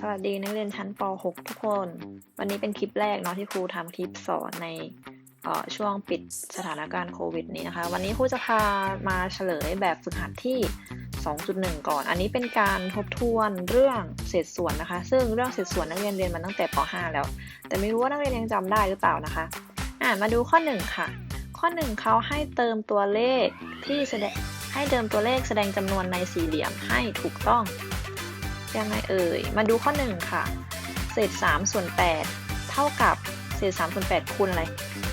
สวัสดีนักเรียนชั้นป .6 ทุกคน วันนี้เป็นคลิปแรกเนาะที่ครูทำคลิปสอนในช่วงปิดสถานการณ์โควิดนี้นะคะ วันนี้ครูจะพามาเฉลยแบบฝึกหัดที่ 2.1 ก่อน อันนี้เป็นการทบทวนเรื่องเศษส่วนนะคะ ซึ่งเรื่องเศษส่วนนักเรียนเรียนมาตั้งแต่ป .5 แล้ว แต่ไม่รู้ว่านักเรียนยังจำได้หรือเปล่านะคะอ่ามาดูข้อ 1 ค่ะ ข้อ 1เขาให้เติมตัวเลขที่แสดงให้เติมตัวเลขแสดงจำนวนในสี่เหลี่ยมให้ถูกต้อง ยังไงเอ่ย มาดูข้อ 1 ค่ะ เศษ3ส่วน8เท่ากับเศษ3ส่วน8คูณอะไร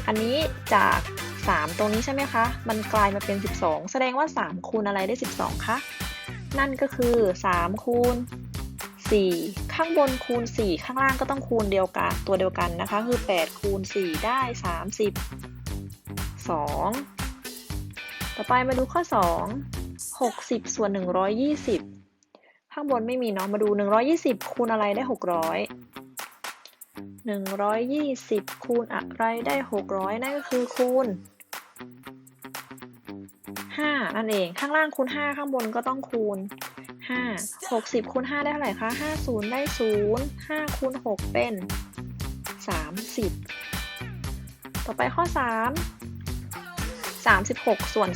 อันนี้จาก 3 ตรงนี้ใช่ไหมคะ มันกลายมาเป็น 12 แสดงว่า 3 คูณอะไรได้ 12 คะ นั่นก็คือ 3 คูณ 4 ข้างบนคูณ 4 ข้างล่างก็ต้องคูณเดียวกันตัวเดียวกันนะคะ คือ 8 คูณ 4 ได้ 30 2 ต่อไปมาดูข้อ 2 60ส่วน120 ข้างบนไม่มีเนาะมาดู 120 คูณอะไรได้ 600 120 คูณอะไรได้ 600 นั่นก็คือคูณ 5 นั่นเอง ข้างล่างคูณ 5 ข้างบนก็ต้องคูณ 5 60 คูณ 5 ได้เท่าไหร่คะ 50 ได้ 0 5 คูณ 6 เป็น 30 ต่อไปข้อ 3 36 ส่วน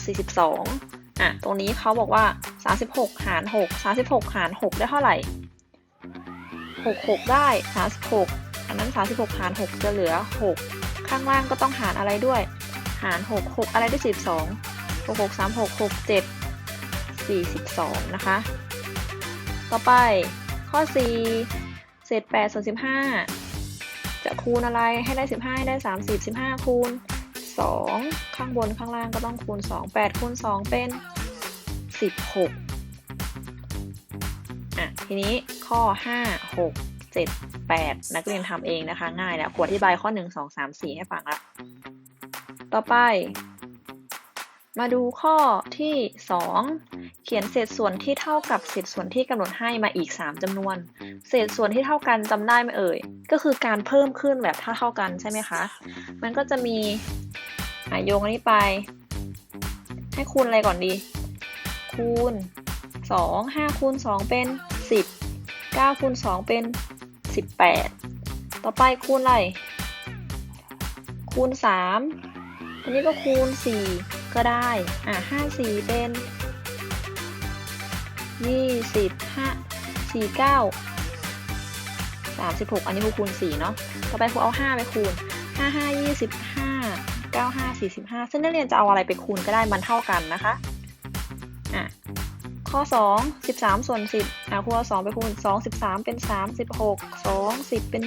42 อะ ตรงนี้เขาบอกว่า 36 หาร 6 36 หาร 6 ได้เท่าไหร่ 6 6 ได้ 36 อันนั้น 36 หาร 6 จะเหลือ 6 ข้างล่างก็ต้องหารอะไรด้วย หาร 6 6 อะไรได้42 6 6 3 6 6 7 42 นะคะ ต่อไปข้อ 4 เศษ8ส่วน15 จะคูณอะไรให้ได้ 15 ให้ได้ 30 15 คูณ 2 ข้างบนข้างล่างก็ต้องคูณ 2 8คูณ2เป็น 16อะทีนี้ข้อ 5 6 7 8 นักเรียนทำเองนะคะ ง่ายแล้วขวดอธิบายข้อ 1 2 3 4 ให้ฟังละต่อไป มาดูข้อที่ 2 เขียนเศษส่วนที่เท่ากับเศษส่วนที่กำหนดให้มาอีก 3จำนวน เศษส่วนที่เท่ากันจำได้ไหมเอ่ย ก็คือการเพิ่มขึ้นแบบเท่าเท่ากันใช่ไหมคะ มันก็จะมีอโยงอันนี้ไป ให้คูณอะไรก่อนดี คูณ2 5คูณ2เป็น 10 9คูณ2เป็น 18 ต่อไปคูณอะไร คูณ 3 อันนี้ก็คูณ 4 ก็ได้ อะ5 4 เป็น 20 5 4 9 36 อันนี้ครูคูณ 4 เนาะ ต่อไปครูเอา 5 ไปคูณ 5 5 25 9 5 45 ซึ่งนักเรียนจะเอาอะไรไปคูณก็ได้มันเท่ากันนะคะอะ ข้อ 2 13 ส่วน 10อะครูเอา2ไปคูณ 2 13 เป็น 36 2 10 เป็น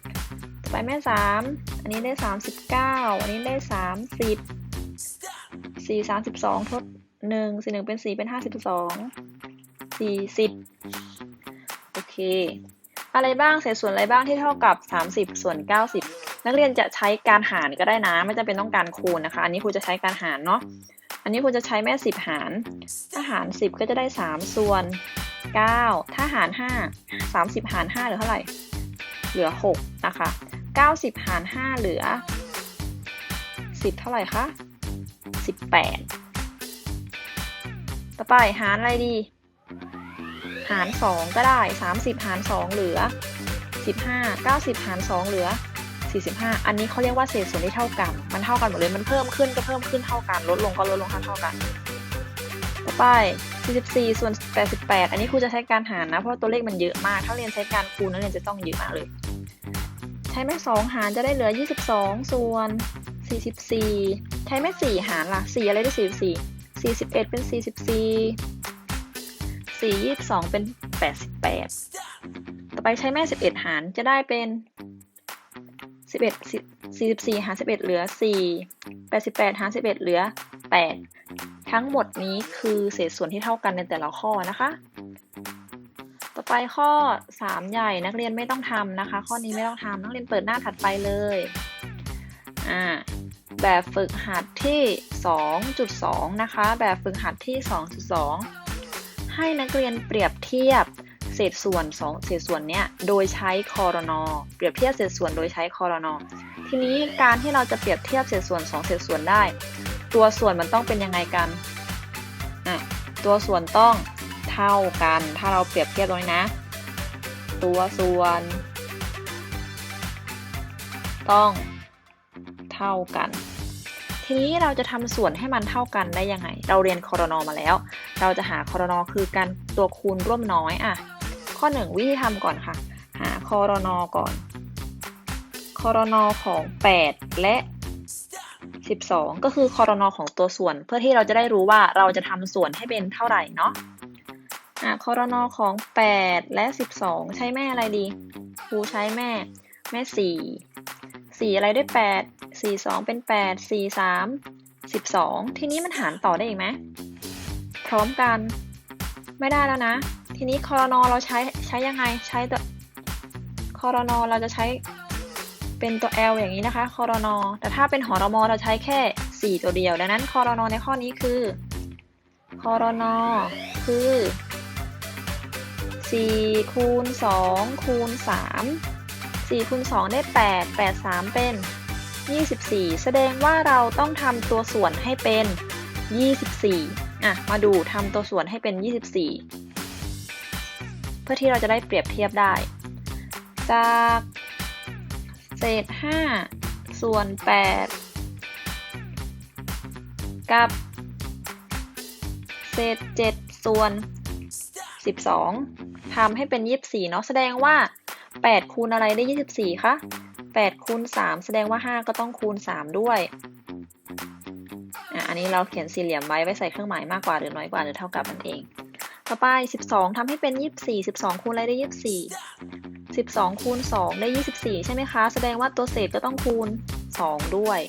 20 ไปแม่ 3 อันนี้ได้ 39 อันนี้ได้ 30 4 32 ทด 1 4 1 เป็น 4 เป็น 52 40 โอเค อะไรบ้างเศษส่วนอะไรบ้างที่เท่ากับ 30 ส่วน 90 นักเรียนจะใช้การหารก็ได้นะ ไม่จำเป็นต้องการคูณนะคะ อันนี้ครูจะใช้การหารเนาะ นนี้ครูจะใช้แม่ 10 หาร ถ้าหาร 10 ก็จะได้ 3 ส่วน 9 ถ้าหาร 5 30 หาร 5 เหลือเท่าไหร่ เหลือ 6 นะคะ 90 หาร 5 เหลือ 10 เท่าไหร่คะ 18 ต่อไปหารอะไรดี หาร 2 ก็ได้ 30 หาร 2 เหลือ 15 90 หาร 2 เหลือ 45 อันนี้เขาเรียกว่าเศษส่วนที่เท่ากัน มันเท่ากันหมดเลย มันเพิ่มขึ้นก็เพิ่มขึ้นเท่ากัน ลดลงก็ลดลงเท่ากัน ต่อไป 44 ส่วน 88 อันนี้ครูจะใช้การหารนะ เพราะตัวเลขมันเยอะมาก ถ้าเรียนใช้การคูณนักเรียนจะต้องเยอะมากเลย ใช้แม่ 2 หารจะได้เหลือ 22 ส่วน 44 ใช้แม่ 4 หารล่ะ4อะไรได้ 44 41 เป็น 44 4 22 เป็น 88 ต่อไปใช้แม่ 11 หารจะได้เป็น 11 44หาร11เหลือ4 88หาร11เหลือ8ทั้งหมดนี้คือเศษส่วนที่เท่ากันในแต่ละข้อนะคะ ต่อไปข้อ3ใหญ่นักเรียนไม่ต้องทำนะคะ ข้อนี้ไม่ต้องทำนักเรียนเปิดหน้าถัดไปเลยอ่าแบบฝึกหัดที่ 2.2 นะคะ แบบฝึกหัดที่ 2.2 ให้นักเรียนเปรียบเทียบ ศษส่วน 2 เศษส่วนเนี้ยโดยใช้คอรนอเปรียบเทียบเศษส่วนโดยใช้คอรนอทีนี้การที่เราจะเปรียบเทียบเศษส่วน 2 เศษส่วนได้ ตัวส่วนมันต้องเป็นยังไงกันอะตัวส่วนต้องเท่ากัน ถ้าเราเปรียบเทียบตรงนี้นะ ตัวส่วน ต้องเท่ากัน ทีนี้เราจะทำส่วนให้มันเท่ากันได้ยังไง เราเรียนคอรนอมาแล้ว เราจะหาคอรนอคือการตัวคูณร่วมน้อยอะ ข้อหนึ่งวิธีทำก่อนค่ะ หาคอรนอก่อนคอรนอของ 8 และ 12 ก็คือคอรนอของตัวส่วน เพื่อที่เราจะได้รู้ว่าเราจะทำส่วนให้เป็นเท่าไหร่เนาะอะคอรนอของ 8 และ 12 ใช้แม่อะไรดีครูใช้แม่ แม่ 4 4 อะไรได้ 8 4 2 เป็น 8 4 3 12 ทีนี้มันหารต่อได้อีกไหมพร้อมกัน ไม่ได้แล้วนะ ทีนี้คอรนอเราใช้ใช้ยังไงใช้ตัวคอรนอเราจะใช้เป็นตัว L อย่างนี้นะคะคอรนอแต่ถ้าเป็นหอรมอเราใช้แค่ 4 ตัวเดียว ดังนั้นคอรนอในข้อนี้คือคอรนอคือ4คูณ2คูณ3 4คูณ2ได้ 8 8 3 เป็น 24 แสดงว่าเราต้องทำตัวส่วนให้เป็น 24 อะ มาดูทำตัวส่วนให้เป็น 24 พื่อที่เราจะได้เปรียบเทียบได้ จากเศษ 5 ส่วน 8 กับ เศษ 7 ส่วน 12 ทำให้เป็น 24 เนาะแสดงว่า 8 คูณอะไรได้ 24 คะ 8 คูณ 3 แสดงว่า 5 ก็ต้องคูณ 3 ด้วยอะอันนี้เราเขียนสี่เหลี่ยมไว้ไว้ใส่เครื่องหมายมากกว่าหรือน้อยกว่าหรือเท่ากับนั่นเอง ต่อไป 12ทำให้เป็น 24 12 คูณอะไรได้ 24 12 คูณ 2 ได้ 24 ใช่ไหมคะ แสดงว่าตัวเศษก็ต้องคูณ 2 ด้วย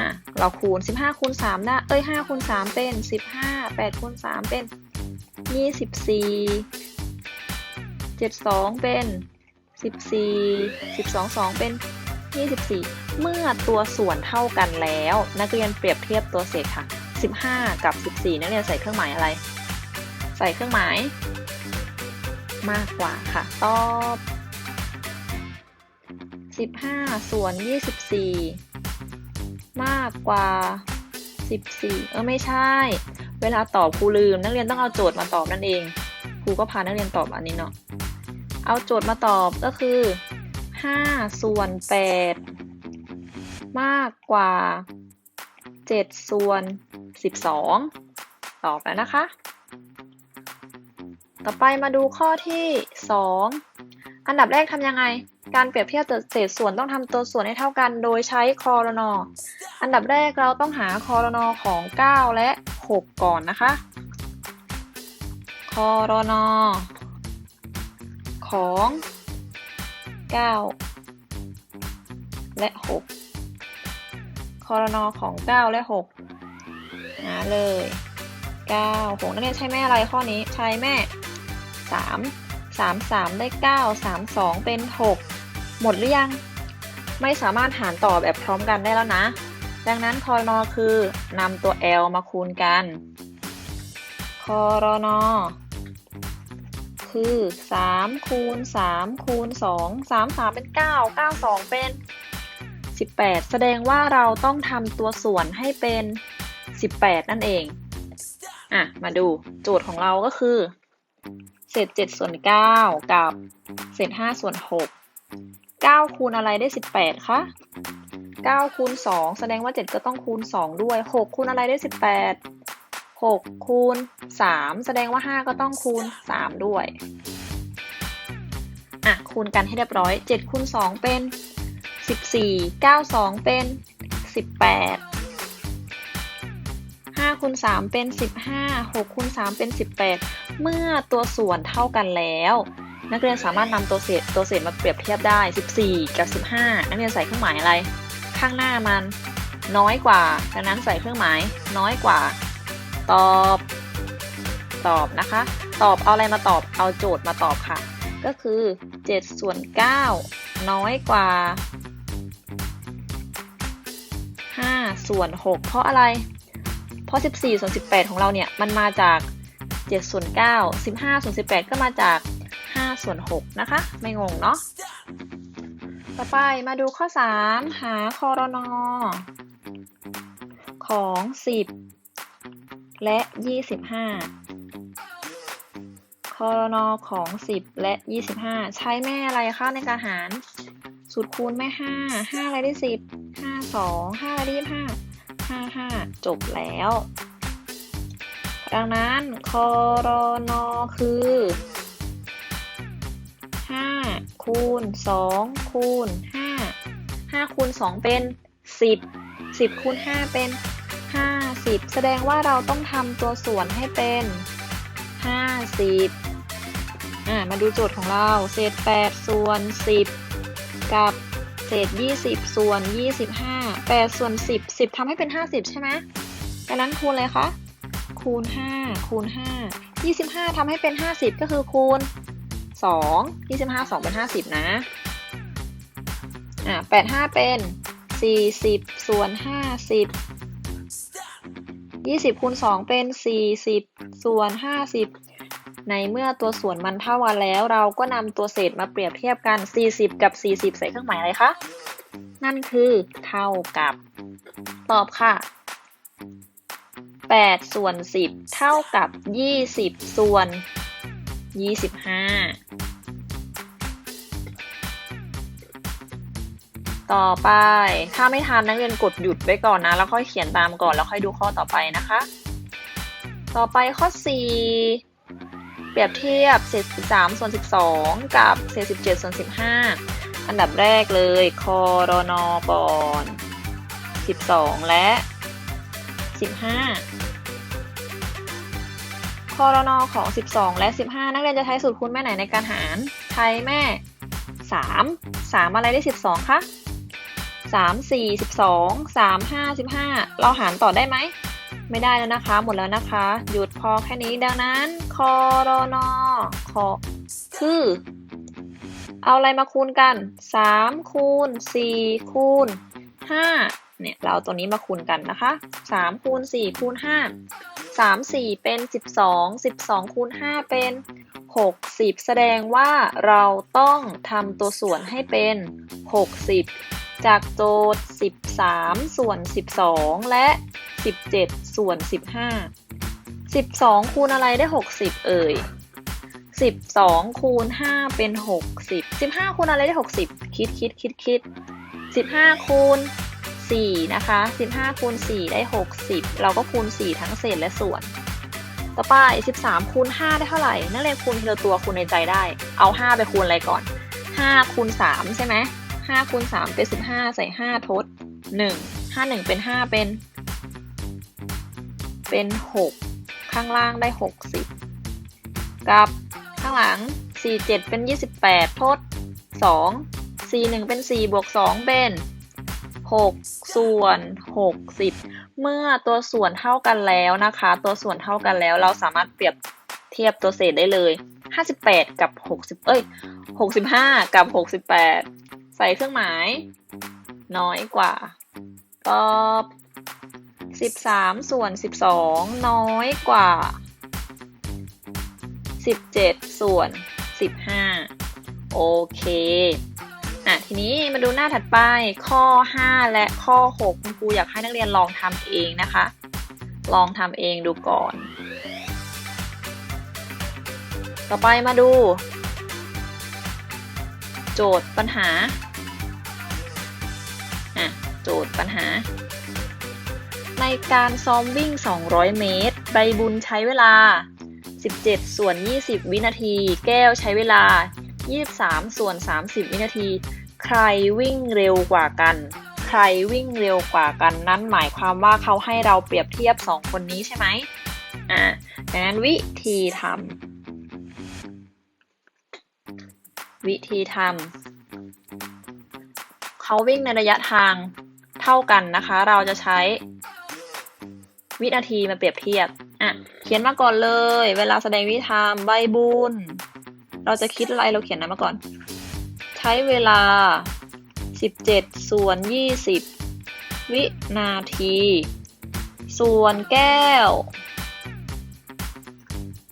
อะ เราคูณ 15 คูณ3ได้เอ้ย 5 คูณ 3 เป็น 15 8 คูณ 3 เป็น 24 72 เป็น 14 12 2 เป็น 24 เมื่อตัวส่วนเท่ากันแล้ว นักเรียนเปรียบเทียบตัวเศษค่ะ 15 กับ 14 นักเรียนใส่เครื่องหมายอะไร ใส่เครื่องหมาย มากกว่าค่ะ ตอบ 15 ส่วน 24 มากกว่า 14 เออไม่ใช่ เวลาตอบครูลืม นักเรียนต้องเอาโจทย์มาตอบนั่นเองครูก็พานักเรียนตอบอันนี้เนาะเอาโจทย์มาตอบก็คือ 5 ส่วน 8 มากกว่า 7 ส่วน 12 ตอบแล้วนะคะ ต่อไปมาดูข้อที่ 2 อันดับแรกทำยังไง การเปรียบเทียบเศษส่วนต้องทำตัวส่วนให้เท่ากัน โดยใช้คอรนออันดับแรกเราต้องหาคอรนอของ 9 และ 6 ก่อนนะคะคอรนอของ 9 และ 6 คอรนอของ 9 และ 6 หาเลย 9 6นักเรียนใช้แม่อะไรข้อนี้ใช้แม่ 3 3 3 ได้ 9 3 2 เป็น 6 หมดหรือยัง ไม่สามารถหารต่อแบบพร้อมกันได้แล้วนะ ดังนั้นคอนอคือนำตัว L มาคูณกันคอรนอคือ 3 คูณ 3 คูณ 2 3 3 เป็น 9 9 2 เป็น 18 แสดงว่าเราต้องทำตัวส่วนให้เป็น 18 นั่นเอง อะ มาดูโจทย์ของเราก็คือ เศษ7ส่วน9กับเศษ5ส่วน6 9คูณอะไรได้18คะ9คูณ2แสดงว่า7ก็ต้องคูณ2ด้วย6คูณอะไรได้18 6คูณ3แสดงว่า5ก็ต้องคูณ3ด้วยอะคูณกันให้เรียบร้อย7คูณ2เป็น14 9 2เป็น18 5คูณ3เป็น15 6คูณ3เป็น18 เมื่อตัวส่วนเท่ากันแล้ว นักเรียนสามารถนำตัวเศษตัวเศษมาเปรียบเทียบได้ 14 กับ 15 นักเรียนใส่เครื่องหมายอะไร ข้างหน้ามันน้อยกว่า ดังนั้นใส่เครื่องหมายน้อยกว่า ตอบ ตอบนะคะ ตอบเอาอะไรมาตอบ เอาโจทย์มาตอบค่ะ ก็คือ7ส่วน9น้อยกว่า5ส่วน6เพราะอะไร เพราะ 14ส่วน18 ของเราเนี่ย มันมาจาก 7ส่วน9 15ส่วน18 ก็มาจาก5ส่วน6นะคะ ไม่งงเนาะ ต่อไปมาดูข้อ 3 หาคอรนอของ 10 และ 25 คอรนอของ 10 และ 25 ใช้แม่อะไรคะในการหาร สูตรคูณแม่5 5อะไรได้ 10 5 2 5อะไรได้25 5 5 จบแล้ว ดังนั้นคอรนอคือ5คูณ2คูณ5 5คูณ2เป็น 10 10คูณ5เป็น 50 แสดงว่าเราต้องทำตัวส่วนให้เป็น 50อ่ามาดูโจทย์ของเรา เศษ 8 ส่วน 10 กับเศษ 20 ส่วน 25 8 ส่วน 10 10ทำให้เป็น 50 ใช่ไหมดังนั้นคูณเลยคะ คูณ 5 คูณ 5 25ทำให้เป็น 50 ก็คือคูณ 2 25 2 เป็น 50 นะ อ่า85 เป็น 40 ส่วน 50 20คูณ2เป็น 40 ส่วน 50 ในเมื่อตัวส่วนมันเท่ากันแล้ว เราก็นำตัวเศษมาเปรียบเทียบกัน 40 กับ 40 ใส่เครื่องหมายอะไรคะ นั่นคือเท่ากับ ตอบค่ะ 8ส่วน10เท่ากับ20ส่วน25ต่อไป ถ้าไม่ทันนักเรียนกดหยุดไว้ก่อนนะ แล้วค่อยเขียนตามก่อน แล้วค่อยดูข้อต่อไปนะคะ ต่อไปข้อ 4 เปรียบเทียบเศษ13ส่วน12 กับเศษ17ส่วน15 อันดับแรกเลยคอรนอก่อน 12 และ 15 คอรนอของ 12 และ 15 นักเรียนจะใช้สูตรคูณแม่ไหนในการหาร ใช้แม่ 3 3 อะไรได้ 12 คะสามสี่สิบสองสามห้าสิบห้าเราหารต่อได้ไหม ไม่ได้แล้วนะคะ หมดแล้วนะคะ หยุดพอแค่นี้ ดังนั้นคอรนอคอคือ เอาอะไรมาคูณกันสามคูณสี่คูณห้าเนี่ย เราเอาตัวนี้มาคูณกันนะคะสามคูณสี่คูณห้า สามสี่เป็นสิบสองสิบสองคูณห้าเป็นหกสิบแสดงว่าเราต้องทำตัวส่วนให้เป็นหกสิบจากโจทย์ 13 ส่วน 12 และ 17 ส่วน 15 12 คูณอะไรได้ 60 เอ่ย 12 คูณ 5 เป็น 60 15 คูณอะไรได้ 60 คิดคิดคิดคิด 15 คูณ 4 นะคะ 15คูณ4ได้ 60 เราก็คูณ 4 ทั้งเศษและส่วน ต่อไป 13คูณ5ได้เท่าไหร่ นักเรียนคูณทีละตัวคูณในใจได้ เอา 5 ไปคูณอะไรก่อน 5คูณ3ใช่ไหมห้าคูณสามเป็นสิบห้าใส่ห้าทดหนึ่งห้าหนึ่งเป็นห้าเป็น เป็นหกข้างล่างได้หกสิบกับข้างหลังสี่เจ็ดเป็นยี่สิบแปดทดสองสี่หนึ่งเป็นสี่บวกสองเป็น หกส่วนหกสิบเมื่อตัวส่วนเท่ากันแล้วนะคะ ตัวส่วนเท่ากันแล้ว เราสามารถเปรียบเทียบตัวเศษได้เลยห้าสิบแปดกับหกสิบเอ้ยหกสิบห้ากับหกสิบแปดใส่เครื่องหมาย น้อยกว่าตอบ13 ส่วน 12 น้อยกว่า 17 ส่วน 15 โอเค อะทีนี้มาดูหน้าถัดไปข้อ 5 และข้อ 6 คุณครูอยากให้นักเรียนลองทำเองนะคะ ลองทำเองดูก่อน ต่อไปมาดู โจทย์ปัญหาอะโจทย์ปัญหา ในการซ้อมวิ่ง 200 เมตร ใบบุญใช้เวลา 17 ส่วน 20 วินาที แก้วใช้เวลา 23 ส่วน 30 วินาที ใครวิ่งเร็วกว่ากัน ใครวิ่งเร็วกว่ากัน นั้นหมายความว่าเขาให้เราเปรียบเทียบ 2 คนนี้ใช่ไหมอ่าดังนั้นวิธีทำวิธีทำเขาวิ่งในระยะทางเท่ากันนะคะ เราจะใช้วินาทีมาเปรียบเทียบอะเขียนมาก่อนเลย เวลาแสดงวิธีทำใบบุญเราจะคิดอะไรเราเขียนนะมาก่อน ช้เวลา 17 ส่วน 20 วินาที ส่วนแก้ว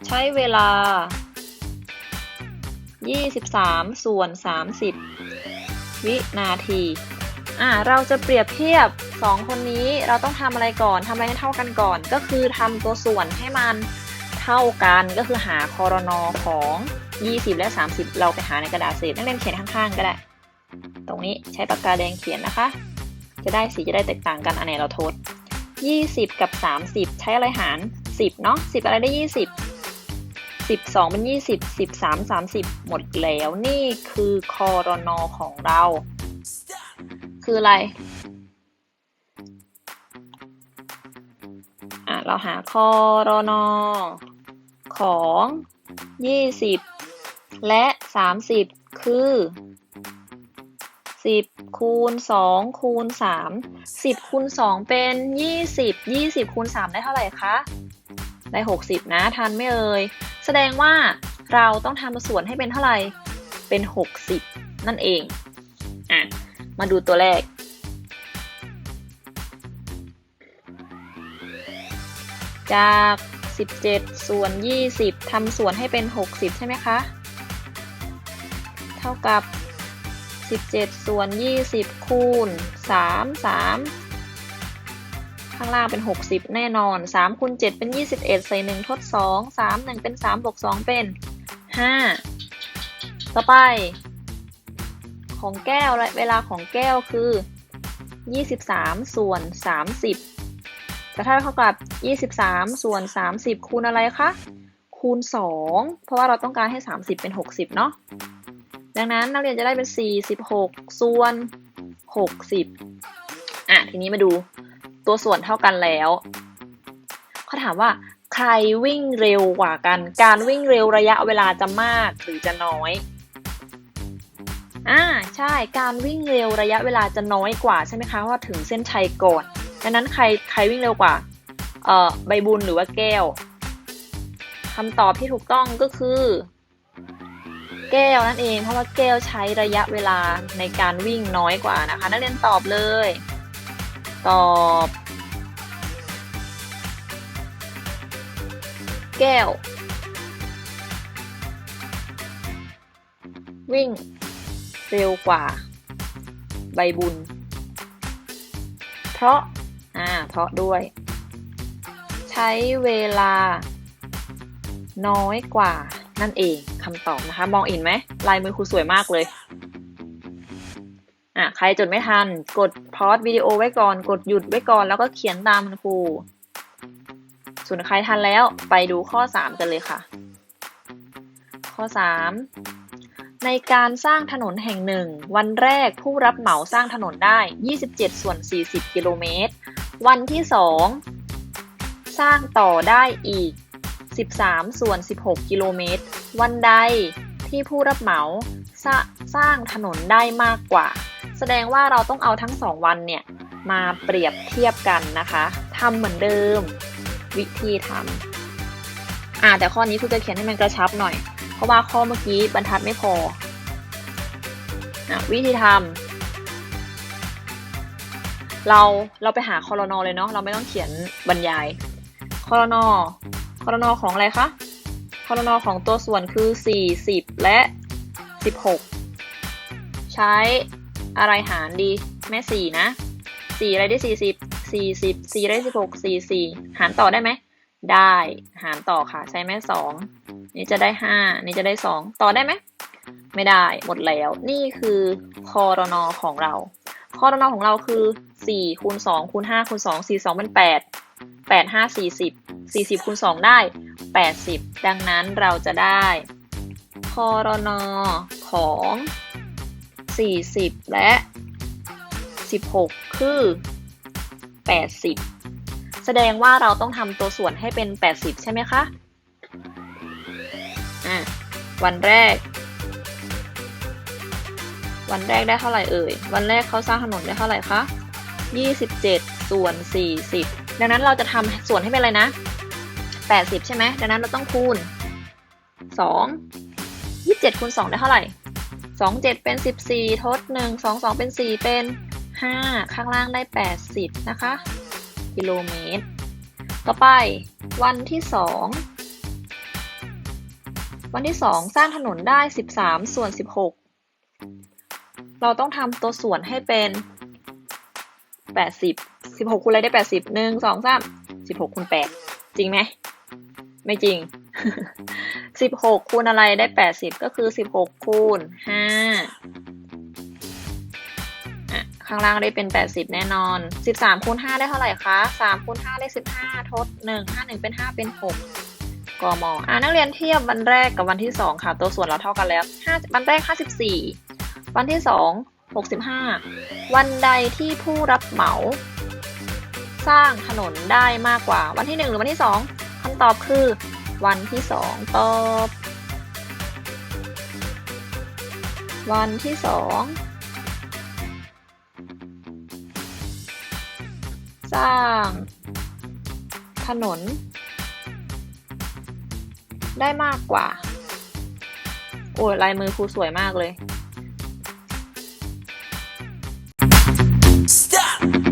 ใช้เวลา 23 ส่วน 30 วินาทีอ่าเราจะเปรียบเทียบ 2 คนนี้เราต้องทำอะไรก่อนทำอะไรให้เท่ากันก่อน ก็คือทำตัวส่วนให้มันเท่ากันก็คือหาคอรนอของ 20 และ 30 เราไปหาในกระดาษเศษนักเรียนเขียนข้างๆ ก็ได้ ตรงนี้ใช้ปากกาแดงเขียนนะคะ จะได้สีจะได้แตกต่างกันอันไหนเราทด 20 กับ 30 ใช้อะไรหาร 10 เนาะ10 อะไรได้ 20 12 เป็น 20 13 30 หมดแล้วนี่คือคอรนอของเรา คืออะไรอะเราหาคอรนอของ 20 และ 30 คือ 10 คูณ 2 คูณ 3 10 คูณ 2 เป็น 20 20 คูณ 3 ได้เท่าไหร่คะ ได้ 60 นะ ทันไม่เอ่ย แสดงว่าเราต้องทำส่วนให้เป็นเท่าไหร่ เป็น 60 นั่นเอง อะ มาดูตัวแรกจาก 17 ส่วน 20 ทำส่วนให้เป็น 60 ใช่ไหมคะ เท่ากับ 17 ส่วน 20 คูณ 3 3 ข้างล่างเป็น 60 แน่นอน 3 คูณ 7 เป็น 21 ใส่ 1 ทด 2 3 1 เป็น 3 บวก 2 เป็น 5 ต่อไป ของแก้วและเวลาของแก้วคือ 23 ส่วน 30 จะเท่าเท่ากับ 23 ส่วน 30 คูณอะไรคะ คูณ 2 เพราะว่าเราต้องการให้ 30 เป็น 60 เนาะ ดังนั้นนักเรียนจะได้เป็น 46 ส่วน 60 อะ ทีนี้มาดูตัวส่วนเท่ากันแล้วเขาถามว่าใครวิ่งเร็วกว่ากัน การวิ่งเร็วระยะเวลาจะมากหรือจะน้อย อ่า ใช่ การวิ่งเร็วระยะเวลาจะน้อยกว่าใช่ไหมคะว่าถึงเส้นชัยก่อน ดังนั้นใครใครวิ่งเร็วกว่า เอ่อ ใบบุญหรือว่าแก้วคำตอบที่ถูกต้องก็คือ แก้วนั่นเอง เพราะว่าแก้วใช้ระยะเวลาในการวิ่งน้อยกว่านะคะ นักเรียนตอบเลย ตอบ แก้ว วิ่ง เร็วกว่า ใบบุญ เพราะ อ่า เพราะด้วย ใช้เวลา น้อยกว่า นั่นเองคำตอบนะคะ มองเห็นไหมลายมือครูสวยมากเลยอะใครจดไม่ทัน กดพอสวิดีโอไว้ก่อน กดหยุดไว้ก่อนแล้วก็เขียนตามคุณครูส่วนใครทันแล้วไปดูข้อ 3 กันเลยค่ะ ข้อ 3 ในการสร้างถนนแห่งหนึ่ง วันแรกผู้รับเหมาสร้างถนนได้ 27 ส่วน 40 กิโลเมตร วันที่ 2 สร้างต่อได้อีก 13 ส่วน 16 กิโลเมตร วันใดที่ผู้รับเหมาสร้าสร้างถนนได้มากกว่า แสดงว่าเราต้องเอาทั้ง 2 วันเนี่ย มาเปรียบเทียบกันนะคะทำเหมือนเดิม วิธีทำอ่าแต่ข้อนี้คุณจะเขียนให้มันกระชับหน่อย เพราะว่าข้อเมื่อกี้บรรทัดไม่พออะวิธีทำเราเราไปหาคอรนอเลยเนาะเราไม่ต้องเขียนบรรยายคอรนอ คอรนอของอะไรคะคอรนอของตัวส่วนคือ 40 และ 16 ใช้อะไรหารดี แม่ 4 นะ 4 อะไรได้ 40 40 4ได้ 16 44 หารต่อได้ไหม ได้หารต่อค่ะ ใช้แม่ 2 นี่จะได้ 5 นี่จะได้ 2 ต่อได้ไหม ไม่ได้หมดแล้ว นี่คือคอรนอของเราคอรนอของเราคือ4คูณ2คูณ5คูณ2 4 2เป็น8 8 5 40 40คูณ2ได้80ดังนั้นเราจะได้คอรนอของ40และ16คือ80แสดงว่าเราต้องทำตัวส่วนให้เป็น80ใช่ไหมคะอะวันแรก วันแรกได้เท่าไหร่เอ่ย วันแรกเขาสร้างถนนได้เท่าไหร่คะ27ส่วน40 ดังนั้นเราจะทำส่วนให้เป็นอะไรนะ 80 ใช่ไหมดังนั้นเราต้องคูณ 2 27คูณ2ได้เท่าไหร่ 2 7 เป็น 14 ทด 1 2 2 เป็น 4 เป็น 5 ข้างล่างได้ 80 นะคะ กิโลเมตร ต่อไปวันที่ 2 วันที่ 2 สร้างถนนได้ 13 ส่วน 16 เราต้องทำตัวส่วนให้เป็น 80 16คูณอะไรได้80 1 2 3 16คูณ8จริงไหมไม่จริงสิบหกคูณอะไรได้แปดสิบก็คือสิบหกคูณห้าอะข้างล่างได้เป็นแปดสิบแน่นอนสิบสามคูณห้าได้เท่าไหร่คะสามคูณห้าได้สิบห้าทดหนึ่งห้าหนึ่งเป็นห้าเป็นหกกมอะนักเรียนเทียบวันแรกกับวันที่สองค่ะ ตัวส่วนเราเท่ากันแล้วห้าวันแรกห้าสิบสี่วันที่สองหกสิบห้าวันใดที่ผู้รับเหมา สร้างถนนได้มากกว่า วันที่ 1 หรือวันที่ 2 คำตอบคือ วันที่ 2 ตอบ วันที่ 2 สร้าง ถนน ได้มากกว่า โอ้ลายมือครูสวยมากเลย Stop!